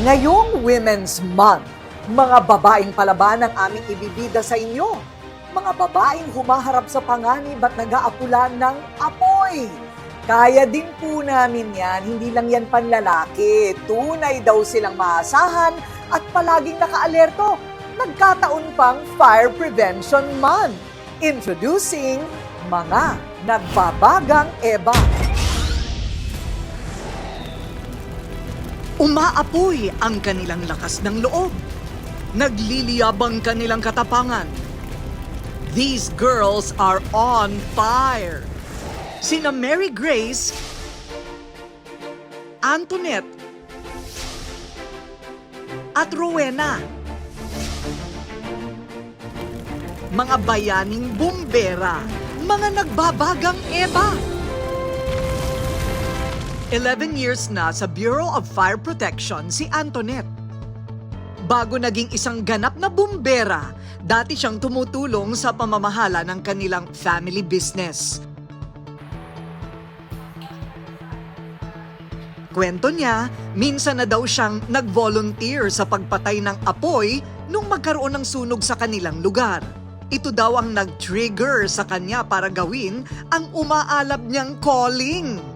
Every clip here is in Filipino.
Ngayong Women's Month, mga babaeng palaban ang aming ibibida sa inyo. Mga babaeng humaharap sa panganib at nag-aapulan ng apoy. Kaya din po namin yan, hindi lang yan panlalaki. Tunay daw silang maasahan at palaging nakaalerto. Nagkataon pang Fire Prevention Month. Introducing mga nagbabagang EBA. Umaapoy ang kanilang lakas ng loob. Nagliliyabang kanilang katapangan. These girls are on fire. Sina Mary Grace, Antoinette, at Rowena. Mga bayaning bumbera, mga nagbabagang Eva. 11 years na sa Bureau of Fire Protection si Antoinette. Bago naging isang ganap na bumbera, dati siyang tumutulong sa pamamahala ng kanilang family business. Kwento niya, minsan na daw siyang nag-volunteer sa pagpatay ng apoy nung magkaroon ng sunog sa kanilang lugar. Ito daw ang nag-trigger sa kanya para gawin ang umaalab niyang calling.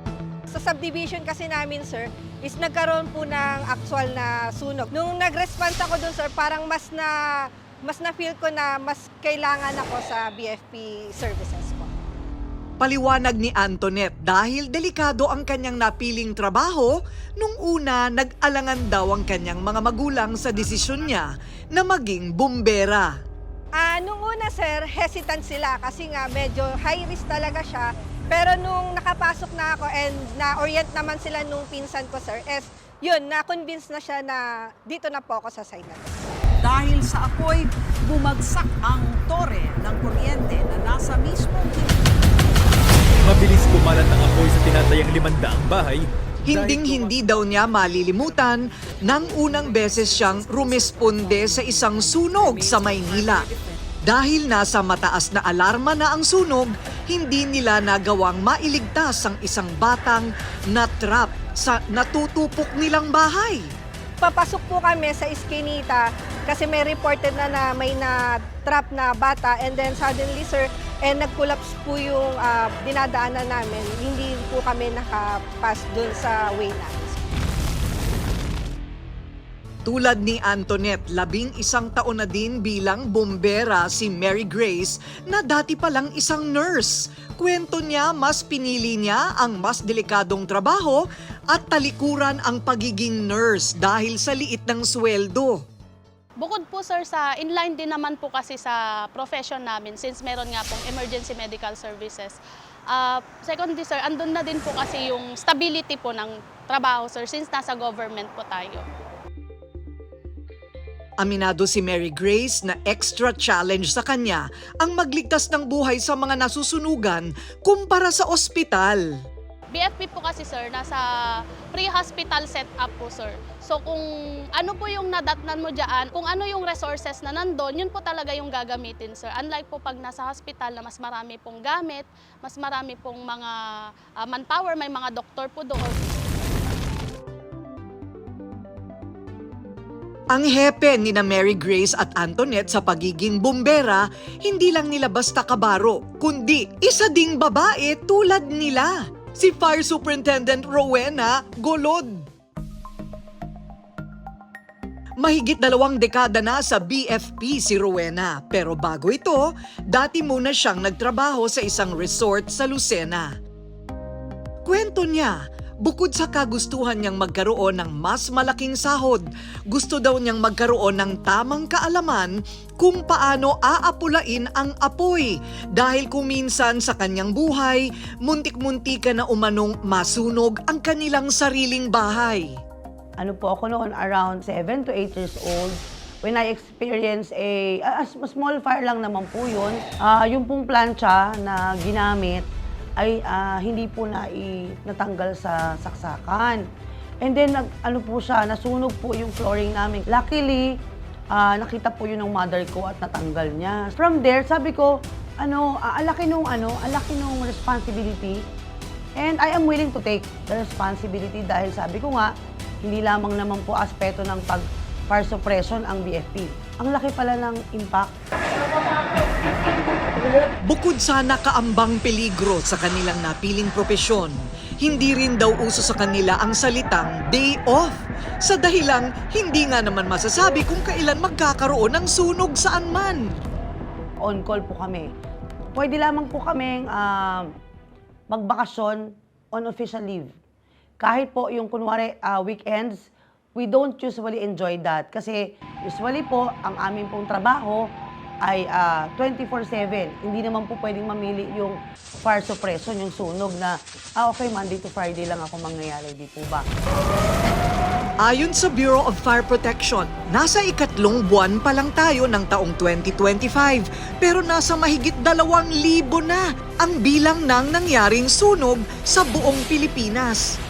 Sa subdivision kasi namin, sir, is nagkaroon po ng actual na sunog. Nung nag-response ako dun, sir, parang mas na mas na-feel ko na mas kailangan ako sa BFP services ko. Paliwanag ni Antoinette dahil delikado ang kanyang napiling trabaho, nung una nag-alangan daw ang kanyang mga magulang sa desisyon niya na maging bumbera. Ah, nung una, sir, hesitant sila kasi nga medyo high risk talaga siya. Pero nung nakapasok na ako and na-orient naman sila nung pinsan ko, sir, is yun, na-convince na siya na dito na po ako sa side na to. Dahil sa apoy, bumagsak ang tore ng kuryente na nasa mismong Mabilis kumalat ang apoy sa tinatayang limandaang bahay. Hinding-hindi daw niya malilimutan nang unang beses siyang rumisponde sa isang sunog sa Maynila. Dahil nasa mataas na alarma na ang sunog, hindi nila nagawang mailigtas ang isang batang na-trap sa natutupok nilang bahay. papasok po kami sa Eskinita kasi may reported na na may na-trap na bata and then suddenly sir, and nag-collapse po yung ah, dinadaanan namin. Hindi po kami nakapas dun sa way namin. Tulad ni Antoinette, labing isang taon na din bilang bombera si Mary Grace na dati palang isang nurse. Kwento niya, mas pinili niya ang mas delikadong trabaho at talikuran ang pagiging nurse dahil sa liit ng sweldo. Bukod po sir sa inline din naman po kasi sa profession namin since meron nga pong emergency medical services. Uh, secondly sir, andun na din po kasi yung stability po ng trabaho sir since nasa government po tayo. Aminado si Mary Grace na extra challenge sa kanya ang magligtas ng buhay sa mga nasusunugan kumpara sa ospital. BFP po kasi sir, nasa pre-hospital setup po sir. So kung ano po yung nadatnan mo dyan, kung ano yung resources na nandun, yun po talaga yung gagamitin sir. Unlike po pag nasa hospital na mas marami pong gamit, mas marami pong mga ah, manpower, may mga doktor po doon. Ang hepe ni na Mary Grace at Antoinette sa pagiging bumbera, hindi lang nila basta kabaro, kundi isa ding babae tulad nila. Si Fire Superintendent Rowena Golod. Mahigit dalawang dekada na sa BFP si Rowena. Pero bago ito, dati muna siyang nagtrabaho sa isang resort sa Lucena. Kwento niya, bukod sa kagustuhan niyang magkaroon ng mas malaking sahod, gusto daw niyang magkaroon ng tamang kaalaman kung paano aapulain ang apoy dahil kung minsan sa kanyang buhay, muntik-muntika na umanong masunog ang kanilang sariling bahay. ano po ako noon, around 7 to 8 years old, when I experienced a, a, a small fire lang naman po yun. Ah, yung pong plancha na ginamit ay ah, hindi po na natanggal sa saksakan. And then, nag, ano po siya, nasunog po yung flooring namin. Luckily, ah, nakita po yun ng mother ko at natanggal niya. From there, sabi ko, ano, ah, alaki nung ano, alaki nung responsibility And I am willing to take the responsibility dahil sabi ko nga, hindi lamang naman po aspeto ng pag fire suppression ang BFP. Ang laki pala ng impact Bukod sa nakaambang peligro sa kanilang napiling propesyon, hindi rin daw uso sa kanila ang salitang day off. Sa dahilang hindi nga naman masasabi kung kailan magkakaroon ng sunog saan man. on call po kami. Pwede lamang po kaming ah, magbakasyon on official leave. Kahit po yung kunwari ah, weekends, we don't usually enjoy that. Kasi usually po, ang aming pong trabaho ay ah, 24-7. Hindi naman po pwedeng mamili yung fire suppression, yung sunog na, ah okay, Monday to Friday lang ako mangyayari, di po ba? Ayon sa Bureau of Fire Protection, nasa ikatlong buwan pa lang tayo ng taong 2025 pero nasa mahigit dalawang libo na ang bilang ng nangyaring sunog sa buong Pilipinas.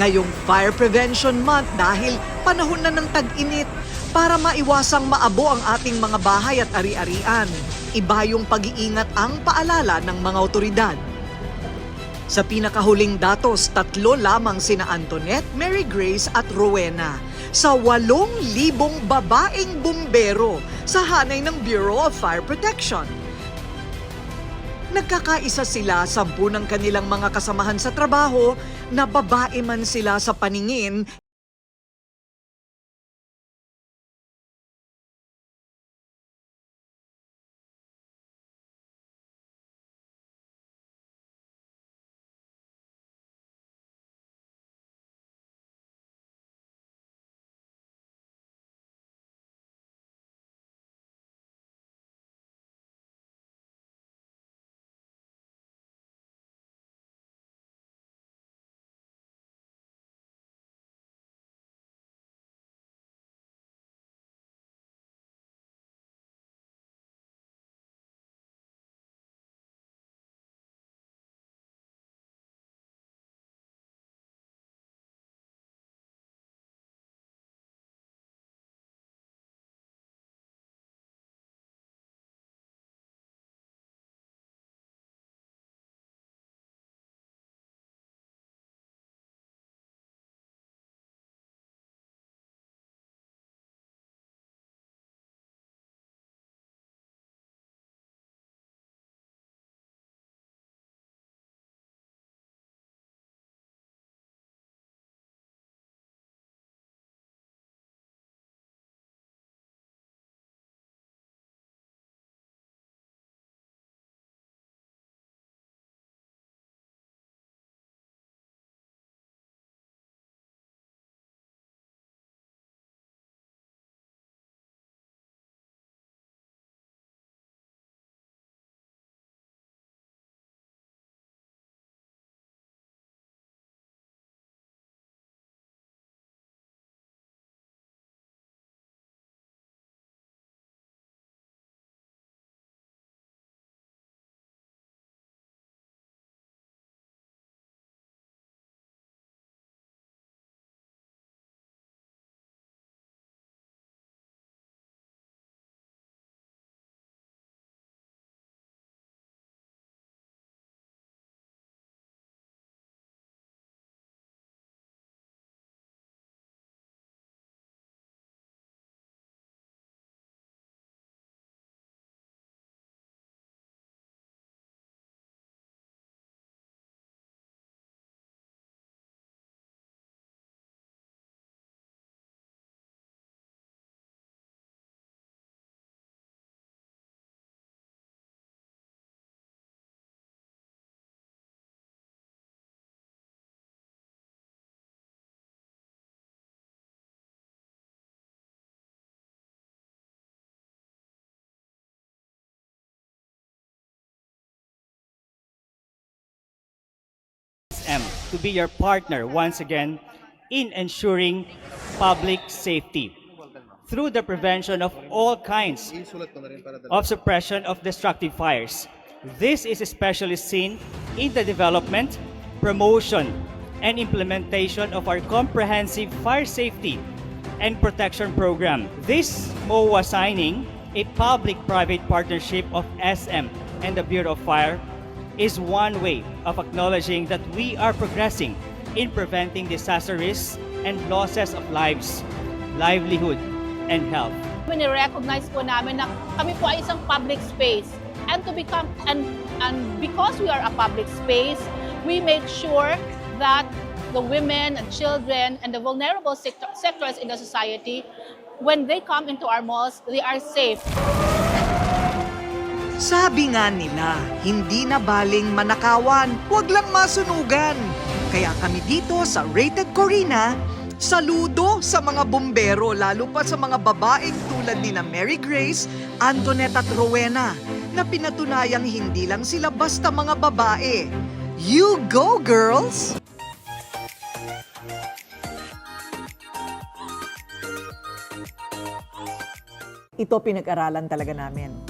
Ngayong Fire Prevention Month dahil panahon na ng tag-init para maiwasang maabo ang ating mga bahay at ari-arian. Iba yung pag-iingat ang paalala ng mga otoridad. Sa pinakahuling datos, tatlo lamang sina Antoinette, Mary Grace at Rowena sa 8,000 babaeng bumbero sa hanay ng Bureau of Fire Protection. Nagkakaisa sila sampu ng kanilang mga kasamahan sa trabaho na babae man sila sa paningin to be your partner once again in ensuring public safety through the prevention of all kinds of suppression of destructive fires. This is especially seen in the development, promotion, and implementation of our comprehensive fire safety and protection program. This MOA signing, a public-private partnership of SM and the Bureau of Fire, is one way of acknowledging that we are progressing in preventing disaster risks and losses of lives, livelihood, and health. recognize po namin na kami po ay isang public space. And to become and and because we are a public space, we make sure that the women and children and the vulnerable sector, sectors in the society when they come into our malls, they are safe. Sabi nga nila, hindi na baling manakawan, huwag lang masunugan. Kaya kami dito sa Rated Corina, saludo sa mga bombero, lalo pa sa mga babaeng tulad ni na Mary Grace, Antoinette at Rowena, na pinatunayang hindi lang sila basta mga babae. You go, girls! ito pinag-aralan talaga namin.